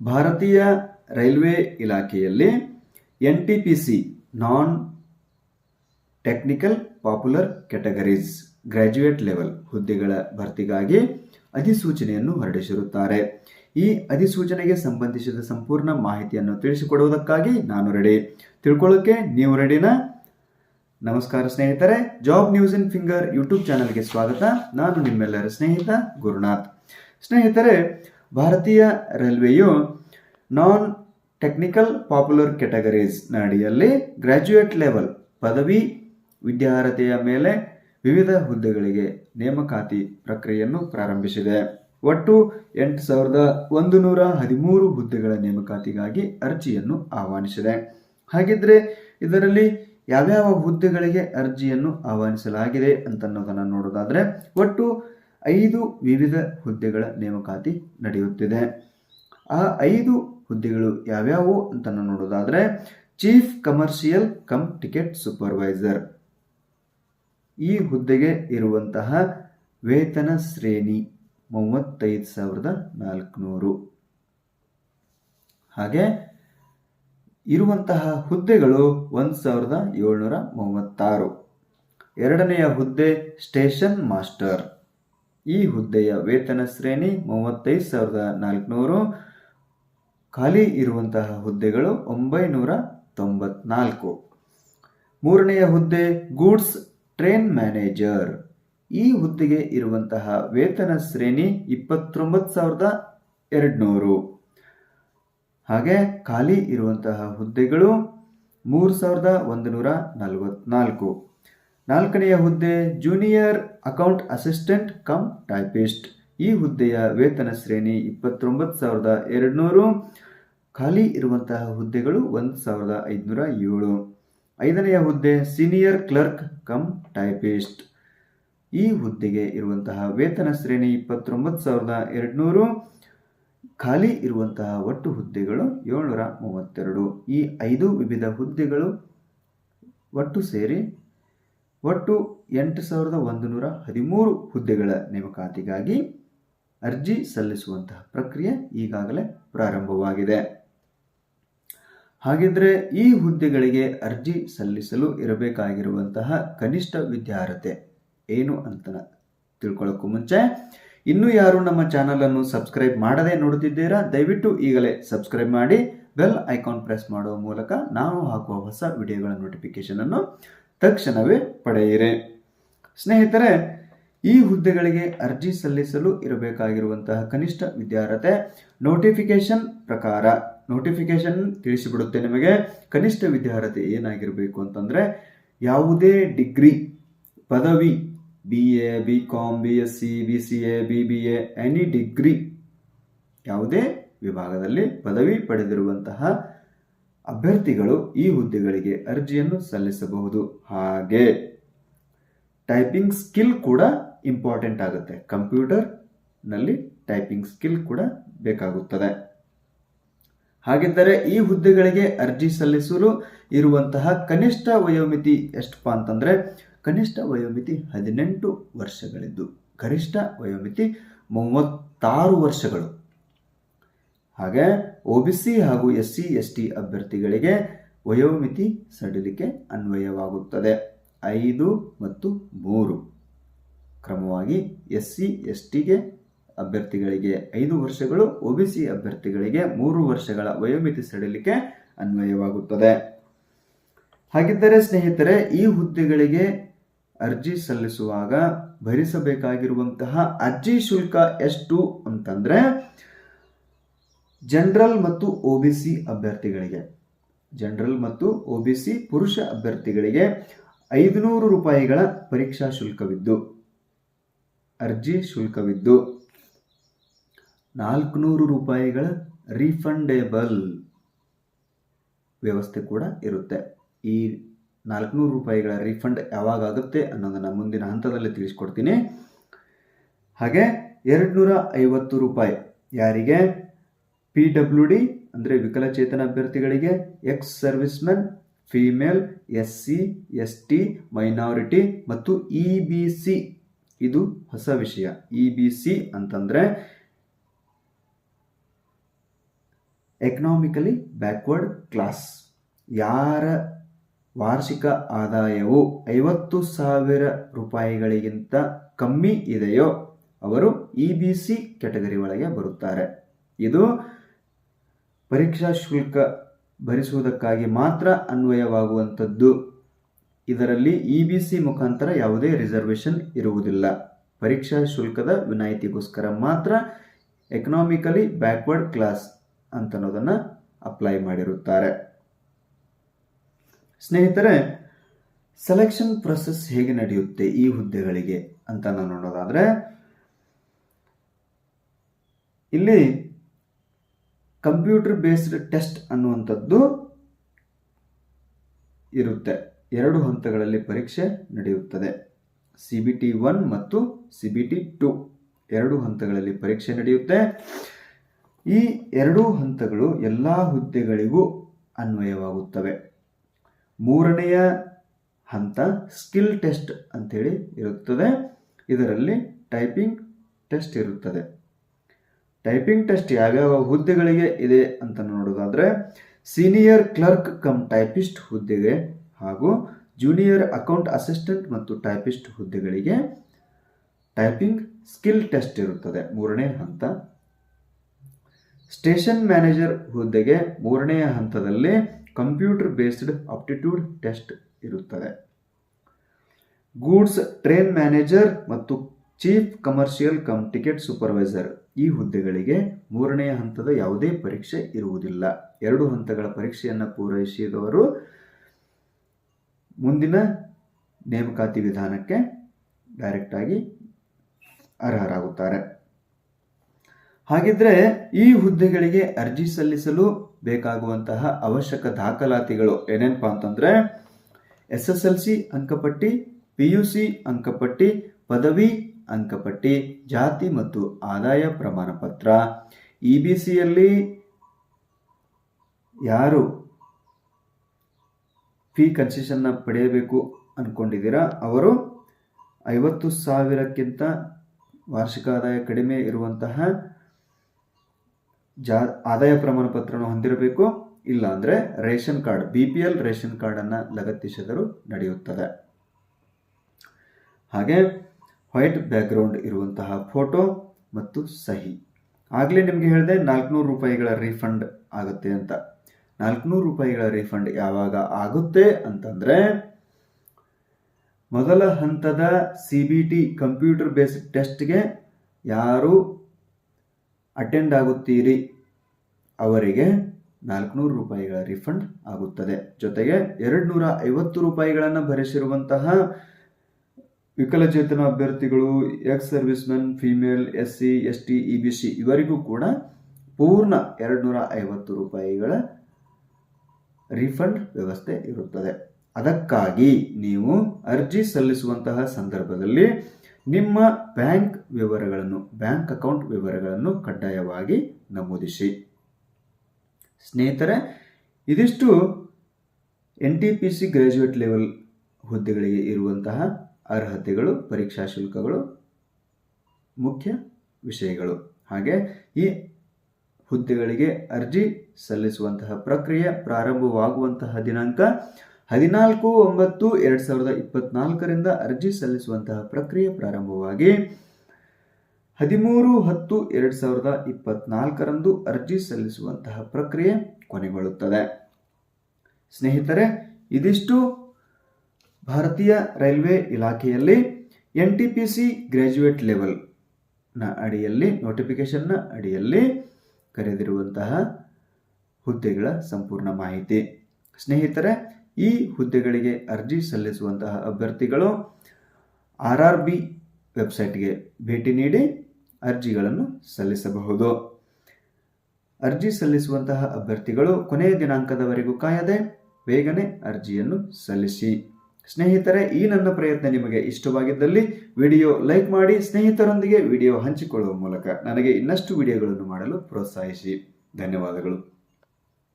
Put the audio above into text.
ಭಾರತೀಯ ರೈಲ್ವೆ ಇಲಾಖೆಯಲ್ಲಿ N T P C non technical popular categories graduate level ಹುದ್ದೆಗಳ ಭರ್ತಿಗಾಗಿ ಅಧಿಸೂಚನೆಯನ್ನು ಹೊರಡಿಸಿರುತ್ತಾರೆ. ಈ ಅಧಿಸೂಚನೆಗೆ ಸಂಬಂಧಿಸಿದ ಸಂಪೂರ್ಣ ಮಾಹಿತಿಯನ್ನು ತಿಳಿಸಿಕೊಡುವುದಕ್ಕಾಗಿ ನಾನು ರೆಡಿ ತಿಳ್ಕೊಳ್ಳೋಕೆ ನೀವು ರೆಡಿನಾ ನಮಸ್ಕಾರ ಸ್ನೇಹಿತರೆ job news in finger YouTube ಚಾನಲ್ಗೆ ಸ್ವಾಗತ. ನಾನು ನಿಮ್ಮೆಲ್ಲರ ಸ್ನೇಹಿತ ಗುರುನಾಥ್. ಸ್ನೇಹಿತರೆ ಭಾರತೀಯ ರೈಲ್ವೆಯು ನಾನ್ ಟೆಕ್ನಿಕಲ್ ಪಾಪ್ಯುಲರ್ ಕ್ಯಾಟಗರೀಸ್ ಅಡಿಯಲ್ಲಿ ಗ್ರ್ಯಾಜುಯೇಟ್ ಲೆವೆಲ್ ಪದವಿ ವಿದ್ಯಾರ್ಹತೆಯ ಮೇಲೆ ವಿವಿಧ ಹುದ್ದೆಗಳಿಗೆ ನೇಮಕಾತಿ ಪ್ರಕ್ರಿಯೆಯನ್ನು ಪ್ರಾರಂಭಿಸಿದೆ. ಒಟ್ಟು ಎಂಟು ಸಾವಿರದ ಒಂದು ನೂರ ಹದಿಮೂರು ಹುದ್ದೆಗಳ ನೇಮಕಾತಿಗಾಗಿ ಅರ್ಜಿಯನ್ನು ಆಹ್ವಾನಿಸಿದೆ. ಹಾಗಿದ್ರೆ ಇದರಲ್ಲಿ ಯಾವ್ಯಾವ ಹುದ್ದೆಗಳಿಗೆ ಅರ್ಜಿಯನ್ನು ಆಹ್ವಾನಿಸಲಾಗಿದೆ ಅಂತನ್ನೋದನ್ನು ನೋಡೋದಾದ್ರೆ, ಒಟ್ಟು ಐದು ವಿವಿಧ ಹುದ್ದೆಗಳ ನೇಮಕಾತಿ ನಡೆಯುತ್ತಿದೆ. ಆ ಐದು ಹುದ್ದೆಗಳು ಯಾವ್ಯಾವು ಅಂತ ನೋಡೋದಾದ್ರೆ, chief commercial cum ticket supervisor. ಈ ಹುದ್ದೆಗೆ ಇರುವಂತಹ ವೇತನ ಶ್ರೇಣಿ ಮೂವತ್ತೈದು ಸಾವಿರದ ನಾಲ್ಕುನೂರು. ಹಾಗೆ ಇರುವಂತಹ ಹುದ್ದೆಗಳು ಒಂದು ಸಾವಿರದ ಏಳ್ನೂರ ಮೂವತ್ತಾರು. ಎರಡನೆಯ ಹುದ್ದೆ ಸ್ಟೇಷನ್ ಮಾಸ್ಟರ್. ಈ ಹುದ್ದೆಯ ವೇತನ ಶ್ರೇಣಿ ಮೂವತ್ತೈದು ಸಾವಿರದ ನಾಲ್ಕುನೂರು. ಖಾಲಿ ಇರುವಂತಹ ಹುದ್ದೆಗಳು ಒಂಬೈನೂರ ತೊಂಬತ್ನಾಲ್ಕು. ಮೂರನೆಯ ಹುದ್ದೆ ಗೂಡ್ಸ್ ಟ್ರೈನ್ ಮ್ಯಾನೇಜರ್. ಈ ಹುದ್ದೆಗೆ ಇರುವಂತಹ ವೇತನ ಶ್ರೇಣಿ ಇಪ್ಪತ್ತೊಂಬತ್ತು ಸಾವಿರದ ಎರಡುನೂರು. ಹಾಗೆ ಖಾಲಿ ಇರುವಂತಹ ಹುದ್ದೆಗಳು ಮೂರು ಸಾವಿರದ ಒಂದು ನೂರ ನಲವತ್ನಾಲ್ಕು. ನಾಲ್ಕನೆಯ ಹುದ್ದೆ junior account assistant cum typist ಈ ಹುದ್ದೆಯ ವೇತನ ಶ್ರೇಣಿ ಇಪ್ಪತ್ತೊಂಬತ್ತು ಸಾವಿರದ ಎರಡುನೂರು, ಖಾಲಿ ಇರುವಂತಹ ಹುದ್ದೆಗಳು ಒಂದು ಸಾವಿರದ ಐದುನೂರ ಏಳು. ಐದನೆಯ ಹುದ್ದೆ ಸೀನಿಯರ್ ಕ್ಲರ್ಕ್ ಕಮ್ ಟೈಪಿಸ್ಟ್ ಈ ಹುದ್ದೆಗೆ ಇರುವಂತಹ ವೇತನ ಶ್ರೇಣಿ ಇಪ್ಪತ್ತೊಂಬತ್ತು ಸಾವಿರದ ಎರಡುನೂರು, ಖಾಲಿ ಇರುವಂತಹ ಒಟ್ಟು ಹುದ್ದೆಗಳು ಏಳ್ನೂರ ಮೂವತ್ತೆರಡು. ಈ ಐದು ವಿವಿಧ ಹುದ್ದೆಗಳು ಒಟ್ಟು ಸೇರಿ ಒಟ್ಟು ಎಂಟು ಸಾವಿರದ ಒಂದು ನೂರ ಹದಿಮೂರು ಹುದ್ದೆಗಳ ನೇಮಕಾತಿಗಾಗಿ ಅರ್ಜಿ ಸಲ್ಲಿಸುವಂತಹ ಪ್ರಕ್ರಿಯೆ ಈಗಾಗಲೇ ಪ್ರಾರಂಭವಾಗಿದೆ. ಹಾಗಿದ್ರೆ ಈ ಹುದ್ದೆಗಳಿಗೆ ಅರ್ಜಿ ಸಲ್ಲಿಸಲು ಇರಬೇಕಾಗಿರುವಂತಹ ಕನಿಷ್ಠ ವಿದ್ಯಾರ್ಹತೆ ಏನು ಅಂತ ತಿಳ್ಕೊಳ್ಳೋಕ್ಕೂ ಮುಂಚೆ, ಇನ್ನೂ ಯಾರು ನಮ್ಮ ಚಾನಲನ್ನು ಸಬ್ಸ್ಕ್ರೈಬ್ ಮಾಡದೆ ನೋಡುತ್ತಿದ್ದೀರಾ, ದಯವಿಟ್ಟು ಈಗಲೇ ಸಬ್ಸ್ಕ್ರೈಬ್ ಮಾಡಿ, ಬೆಲ್ ಐಕಾನ್ ಪ್ರೆಸ್ ಮಾಡುವ ಮೂಲಕ ನಾವು ಹಾಕುವ ಹೊಸ ವಿಡಿಯೋಗಳ ನೋಟಿಫಿಕೇಶನ್ ಅನ್ನು ತಕ್ಷಣವೇ ಪಡೆಯಿರಿ. ಸ್ನೇಹಿತರೆ, ಈ ಹುದ್ದೆಗಳಿಗೆ ಅರ್ಜಿ ಸಲ್ಲಿಸಲು ಇರಬೇಕಾಗಿರುವಂತಹ ಕನಿಷ್ಠ ವಿದ್ಯಾರ್ಹತೆ ನೋಟಿಫಿಕೇಶನ್ ಪ್ರಕಾರ. ನೋಟಿಫಿಕೇಶನ್ ತಿಳಿಸಿಬಿಡುತ್ತೆ ನಿಮಗೆ. ಕನಿಷ್ಠ ವಿದ್ಯಾರ್ಹತೆ ಏನಾಗಿರಬೇಕು ಅಂತಂದರೆ, ಯಾವುದೇ ಡಿಗ್ರಿ, ಪದವಿ B A B com B S C B C A B B A any degree ಯಾವುದೇ ವಿಭಾಗದಲ್ಲಿ ಪದವಿ ಪಡೆದಿರುವಂತಹ ಅಭ್ಯರ್ಥಿಗಳು ಈ ಹುದ್ದೆಗಳಿಗೆ ಅರ್ಜಿಯನ್ನು ಸಲ್ಲಿಸಬಹುದು. ಹಾಗೆ ಟೈಪಿಂಗ್ ಸ್ಕಿಲ್ ಕೂಡ ಇಂಪಾರ್ಟೆಂಟ್ ಆಗುತ್ತೆ. ಕಂಪ್ಯೂಟರ್ನಲ್ಲಿ ಟೈಪಿಂಗ್ ಸ್ಕಿಲ್ ಕೂಡ ಬೇಕಾಗುತ್ತದೆ. ಹಾಗಿದ್ದರೆ ಈ ಹುದ್ದೆಗಳಿಗೆ ಅರ್ಜಿ ಸಲ್ಲಿಸಲು ಇರುವಂತಹ ಕನಿಷ್ಠ ವಯೋಮಿತಿ ಎಷ್ಟಪ್ಪ ಅಂತಂದರೆ ಕನಿಷ್ಠ ವಯೋಮಿತಿ ಹದಿನೆಂಟು ವರ್ಷಗಳಿದ್ದು, ಗರಿಷ್ಠ ವಯೋಮಿತಿ ಮೂವತ್ತಾರು ವರ್ಷಗಳು. ಹಾಗೆ ಸಿ ಹಾಗೂ ಎಸ್ ಸಿ ಎಸ್ ಟಿ ಅಭ್ಯರ್ಥಿಗಳಿಗೆ ವಯೋಮಿತಿ ಸಡಿಲಿಕೆ ಅನ್ವಯವಾಗುತ್ತದೆ. ಐದು ಮತ್ತು ಮೂರು. ಕ್ರಮವಾಗಿ ಎಸ್ ಸಿ ಎಸ್ ಟಿಗೆ ಅಭ್ಯರ್ಥಿಗಳಿಗೆ ಐದು ವರ್ಷಗಳು ಒ ಬಿ ಸಿ ಅಭ್ಯರ್ಥಿಗಳಿಗೆ ಮೂರು ವರ್ಷಗಳ ವಯೋಮಿತಿ ಸಡಿಲಿಕೆ ಅನ್ವಯವಾಗುತ್ತದೆ. ಹಾಗಿದ್ದರೆ ಸ್ನೇಹಿತರೆ, ಈ ಹುದ್ದೆಗಳಿಗೆ ಅರ್ಜಿ ಸಲ್ಲಿಸುವಾಗ ಭರಿಸಬೇಕಾಗಿರುವಂತಹ ಅರ್ಜಿ ಶುಲ್ಕ ಎಷ್ಟು ಅಂತಂದ್ರೆ ಜನರಲ್ ಮತ್ತು ಒ ಅಭ್ಯರ್ಥಿಗಳಿಗೆ. ಜನರಲ್ ಮತ್ತು ಒ ಬಿ ಪುರುಷ ಅಭ್ಯರ್ಥಿಗಳಿಗೆ ಐದುನೂರು ರೂಪಾಯಿಗಳ ಪರೀಕ್ಷಾ ಶುಲ್ಕವಿದ್ದು. ಅರ್ಜಿ ಶುಲ್ಕವಿದ್ದು. ನಾಲ್ಕುನೂರು ರೂಪಾಯಿಗಳ ರೀಫಂಡೇಬಲ್ ವ್ಯವಸ್ಥೆ ಕೂಡ ಇರುತ್ತೆ. ಈ ನಾಲ್ಕುನೂರು ರೂಪಾಯಿಗಳ ರೀಫಂಡ್ ಯಾವಾಗ ಆಗುತ್ತೆ ಅನ್ನೋದನ್ನು ಮುಂದಿನ ಹಂತದಲ್ಲಿ ತಿಳಿಸ್ಕೊಡ್ತೀನಿ. ಹಾಗೆ ಎರಡು ನೂರ ಐವತ್ತು ರೂಪಾಯಿ ಯಾರಿಗೆ ಪಿ ಡಬ್ಲ್ಯೂ ಡಿ ಅಂದರೆ ವಿಕಲಚೇತನ ಅಭ್ಯರ್ಥಿಗಳಿಗೆ ex servicemen female S C S T minority ಮತ್ತು ಇ ಬಿ ಸಿ ಇದು ಹೊಸ ವಿಷಯ. ಇ ಬಿ ಸಿ ಅಂತಂದರೆ ಎಕನಾಮಿಕಲಿ ಬ್ಯಾಕ್ವರ್ಡ್ ಕ್ಲಾಸ್ ಯಾರ ವಾರ್ಷಿಕ ಆದಾಯವು ಐವತ್ತು ಸಾವಿರ ರೂಪಾಯಿಗಳಿಗಿಂತ ಕಮ್ಮಿ ಇದೆಯೋ ಅವರು ಇ ಬಿ ಸಿ ಕೆಟಗರಿ ಒಳಗೆ ಬರುತ್ತಾರೆ. ಇದು ಪರೀಕ್ಷಾ ಶುಲ್ಕ ಭರಿಸುವುದಕ್ಕಾಗಿ ಮಾತ್ರ ಅನ್ವಯವಾಗುವಂಥದ್ದು. ಇದರಲ್ಲಿ ಇ ಬಿ ಸಿ ಮುಖಾಂತರ ಯಾವುದೇ ರಿಸರ್ವೇಷನ್ ಇರುವುದಿಲ್ಲ. ಪರೀಕ್ಷಾ ಶುಲ್ಕದ ವಿನಾಯಿತಿಗೋಸ್ಕರ ಮಾತ್ರ ಎಕನಾಮಿಕಲಿ ಬ್ಯಾಕ್ವರ್ಡ್ ಕ್ಲಾಸ್ ಅಂತನ್ನೋದನ್ನು ಅಪ್ಲೈ ಮಾಡಿರುತ್ತಾರೆ. ಸ್ನೇಹಿತರೆ ಸೆಲೆಕ್ಷನ್ ಪ್ರೊಸೆಸ್ ಹೇಗೆ ನಡೆಯುತ್ತೆ ಈ ಹುದ್ದೆಗಳಿಗೆ ಅಂತ ನಾವು ನೋಡೋದಾದ್ರೆ, ಇಲ್ಲಿ ಕಂಪ್ಯೂಟರ್ ಬೇಸ್ಡ್ ಟೆಸ್ಟ್ ಅನ್ನುವಂಥದ್ದು ಇರುತ್ತೆ. ಎರಡು ಹಂತಗಳಲ್ಲಿ ಪರೀಕ್ಷೆ ನಡೆಯುತ್ತದೆ. ಸಿ ಬಿ ಟಿ ಒನ್ ಮತ್ತು ಸಿ ಬಿ ಟಿ ಟು ಎರಡು ಹಂತಗಳಲ್ಲಿ ಪರೀಕ್ಷೆ ನಡೆಯುತ್ತೆ. ಈ ಎರಡೂ ಹಂತಗಳು ಎಲ್ಲ ಹುದ್ದೆಗಳಿಗೂ ಅನ್ವಯವಾಗುತ್ತವೆ. ಮೂರನೆಯ ಹಂತ ಸ್ಕಿಲ್ ಟೆಸ್ಟ್ ಅಂತೇಳಿ ಇರುತ್ತದೆ. ಇದರಲ್ಲಿ ಟೈಪಿಂಗ್ ಟೆಸ್ಟ್ ಇರುತ್ತದೆ. ಟೈಪಿಂಗ್ ಟೆಸ್ಟ್ ಯಾವ್ಯಾವ ಹುದ್ದೆಗಳಿಗೆ ಇದೆ ಅಂತ ನೋಡೋದಾದ್ರೆ, ಸೀನಿಯರ್ ಕ್ಲರ್ಕ್ ಕಮ್ ಟೈಪಿಸ್ಟ್ ಹುದ್ದೆಗೆ ಹಾಗೂ ಜೂನಿಯರ್ ಅಕೌಂಟ್ ಅಸಿಸ್ಟೆಂಟ್ ಮತ್ತು ಟೈಪಿಸ್ಟ್ ಹುದ್ದೆಗಳಿಗೆ ಟೈಪಿಂಗ್ ಸ್ಕಿಲ್ ಟೆಸ್ಟ್ ಇರುತ್ತದೆ, ಮೂರನೇ ಹಂತ. ಸ್ಟೇಷನ್ ಮ್ಯಾನೇಜರ್ ಹುದ್ದೆಗೆ ಮೂರನೆಯ ಹಂತದಲ್ಲಿ ಕಂಪ್ಯೂಟರ್ ಬೇಸ್ಡ್ ಆಪ್ಟಿಟ್ಯೂಡ್ ಟೆಸ್ಟ್ ಇರುತ್ತದೆ. ಗೂಡ್ಸ್ ಟ್ರೈನ್ ಮ್ಯಾನೇಜರ್ ಮತ್ತು chief commercial cum ticket supervisor ಈ ಹುದ್ದೆಗಳಿಗೆ ಮೂರನೆಯ ಹಂತದ ಯಾವುದೇ ಪರೀಕ್ಷೆ ಇರುವುದಿಲ್ಲ. ಎರಡು ಹಂತಗಳ ಪರೀಕ್ಷೆಯನ್ನು ಪೂರೈಸಿದವರು ಮುಂದಿನ ನೇಮಕಾತಿ ವಿಧಾನಕ್ಕೆ ಡೈರೆಕ್ಟಾಗಿ ಅರ್ಹರಾಗುತ್ತಾರೆ. ಹಾಗಿದ್ರೆ ಈ ಹುದ್ದೆಗಳಿಗೆ ಅರ್ಜಿ ಸಲ್ಲಿಸಲು ಬೇಕಾಗುವಂತಹ ಅವಶ್ಯಕ ದಾಖಲಾತಿಗಳು ಏನೇನಪ್ಪ ಅಂತಂದ್ರೆ, ಎಸ್ ಎಸ್ ಎಲ್ ಸಿ ಅಂಕಪಟ್ಟಿ, ಪಿ ಯು ಸಿ ಅಂಕಪಟ್ಟಿ, ಪದವಿ ಅಂಕಪಟ್ಟಿ, ಜಾತಿ ಮತ್ತು ಆದಾಯ ಪ್ರಮಾಣ ಪತ್ರ. ಇ ಬಿ ಸಿಯಲ್ಲಿ ಯಾರು ಫೀ ಕನ್ಸೆಷನ್ನ ಪಡೆಯಬೇಕು ಅಂದ್ಕೊಂಡಿದ್ದೀರಾ ಅವರು ಐವತ್ತು ಸಾವಿರಕ್ಕಿಂತ ವಾರ್ಷಿಕ ಆದಾಯ ಕಡಿಮೆ ಇರುವಂತಹ ಜಾ, ಆದಾಯ ಪ್ರಮಾಣ ಪತ್ರವನ್ನು ಹೊಂದಿರಬೇಕು. ಇಲ್ಲಾಂದರೆ ration card, B P L ration ಕಾರ್ಡನ್ನು ಲಗತ್ತಿಸಿದರೂ ನಡೆಯುತ್ತದೆ. ಹಾಗೆ ವೈಟ್ ಬ್ಯಾಕ್ಗ್ರೌಂಡ್ ಇರುವಂತಹ ಫೋಟೋ ಮತ್ತು ಸಹಿ. ಆಗಲೇ ನಿಮಗೆ ಹೇಳಿದೆ ನಾಲ್ಕುನೂರು ರೂಪಾಯಿಗಳ ರೀಫಂಡ್ ಆಗುತ್ತೆ ಅಂತ. ನಾಲ್ಕುನೂರು ರೂಪಾಯಿಗಳ ರೀಫಂಡ್ ಯಾವಾಗ ಆಗುತ್ತೆ ಅಂತಂದರೆ ಮೊದಲ ಹಂತದ C B T computer based ಟೆಸ್ಟ್ಗೆ ಯಾರು ಅಟೆಂಡ್ ಆಗುತ್ತೀರಿ ಅವರಿಗೆ ನಾಲ್ಕುನೂರು ರೂಪಾಯಿಗಳ ರಿಫಂಡ್ ಆಗುತ್ತದೆ. ಜೊತೆಗೆ ಎರಡು ನೂರ ಐವತ್ತು ರೂಪಾಯಿಗಳನ್ನು ಭರಿಸಿರುವಂತಹ ವಿಕಲಚೇತನ ಅಭ್ಯರ್ಥಿಗಳು ex servicemen female S C S T E B C ಇವರಿಗೂ ಕೂಡ ಪೂರ್ಣ ಎರಡು ನೂರ ಐವತ್ತು ರೂಪಾಯಿಗಳ ರಿಫಂಡ್ ವ್ಯವಸ್ಥೆ ಇರುತ್ತದೆ. ಅದಕ್ಕಾಗಿ ನೀವು ಅರ್ಜಿ ಸಲ್ಲಿಸುವಂತಹ ಸಂದರ್ಭದಲ್ಲಿ ನಿಮ್ಮ ಬ್ಯಾಂಕ್ ವಿವರಗಳನ್ನು, ಬ್ಯಾಂಕ್ ಅಕೌಂಟ್ ವಿವರಗಳನ್ನು ಕಡ್ಡಾಯವಾಗಿ ನಮೂದಿಸಿ. ಸ್ನೇಹಿತರೆ, ಇದಿಷ್ಟು N T P C graduate level ಹುದ್ದೆಗಳಿಗೆ ಇರುವಂತಹ ಅರ್ಹತೆಗಳು, ಪರೀಕ್ಷಾ ಶುಲ್ಕಗಳು, ಮುಖ್ಯ ವಿಷಯಗಳು. ಹಾಗೆ ಈ ಹುದ್ದೆಗಳಿಗೆ ಅರ್ಜಿ ಸಲ್ಲಿಸುವಂತಹ ಪ್ರಕ್ರಿಯೆ ಪ್ರಾರಂಭವಾಗುವಂತಹ ದಿನಾಂಕ ಹದಿನಾಲ್ಕು ಒಂಬತ್ತು ಎರಡು ಸಾವಿರದ ಇಪ್ಪತ್ನಾಲ್ಕರಿಂದ ಅರ್ಜಿ ಸಲ್ಲಿಸುವಂತಹ ಪ್ರಕ್ರಿಯೆ ಪ್ರಾರಂಭವಾಗಿ ಹದಿಮೂರು ಹತ್ತು ಎರಡು ಸಾವಿರದ ಇಪ್ಪತ್ನಾಲ್ಕರಂದು ಅರ್ಜಿ ಸಲ್ಲಿಸುವಂತಹ ಪ್ರಕ್ರಿಯೆ ಕೊನೆಗೊಳ್ಳುತ್ತದೆ. ಸ್ನೇಹಿತರೆ, ಇದಿಷ್ಟು. ಭಾರತೀಯ ರೈಲ್ವೆ ಇಲಾಖೆಯಲ್ಲಿ N T P C graduate ಲೆವೆಲ್ನ ಅಡಿಯಲ್ಲಿ ನೋಟಿಫಿಕೇಷನ್ನ ಅಡಿಯಲ್ಲಿ ಕರೆದಿರುವಂತಹ ಹುದ್ದೆಗಳ ಸಂಪೂರ್ಣ ಮಾಹಿತಿ. ಸ್ನೇಹಿತರೆ, ಈ ಹುದ್ದೆಗಳಿಗೆ ಅರ್ಜಿ ಸಲ್ಲಿಸುವಂತಹ ಅಭ್ಯರ್ಥಿಗಳು ಆರ್ ಆರ್ ಬಿ ವೆಬ್ಸೈಟ್ಗೆ ಭೇಟಿ ನೀಡಿ ಅರ್ಜಿಗಳನ್ನು ಸಲ್ಲಿಸಬಹುದು. ಅರ್ಜಿ ಸಲ್ಲಿಸುವಂತಹ ಅಭ್ಯರ್ಥಿಗಳು ಕೊನೆಯ ದಿನಾಂಕದವರೆಗೂ ಕಾಯದೆ ಬೇಗನೆ ಅರ್ಜಿಯನ್ನು ಸಲ್ಲಿಸಿ. ಸ್ನೇಹಿತರೆ, ಈ ನನ್ನ ಪ್ರಯತ್ನ ನಿಮಗೆ ಇಷ್ಟವಾಗಿದ್ದಲ್ಲಿ ವಿಡಿಯೋ ಲೈಕ್ ಮಾಡಿ, ಸ್ನೇಹಿತರೊಂದಿಗೆ ವಿಡಿಯೋ ಹಂಚಿಕೊಳ್ಳುವ ಮೂಲಕ ನನಗೆ ಇನ್ನಷ್ಟು ವಿಡಿಯೋಗಳನ್ನು ಮಾಡಲು ಪ್ರೋತ್ಸಾಹಿಸಿ. ಧನ್ಯವಾದಗಳು.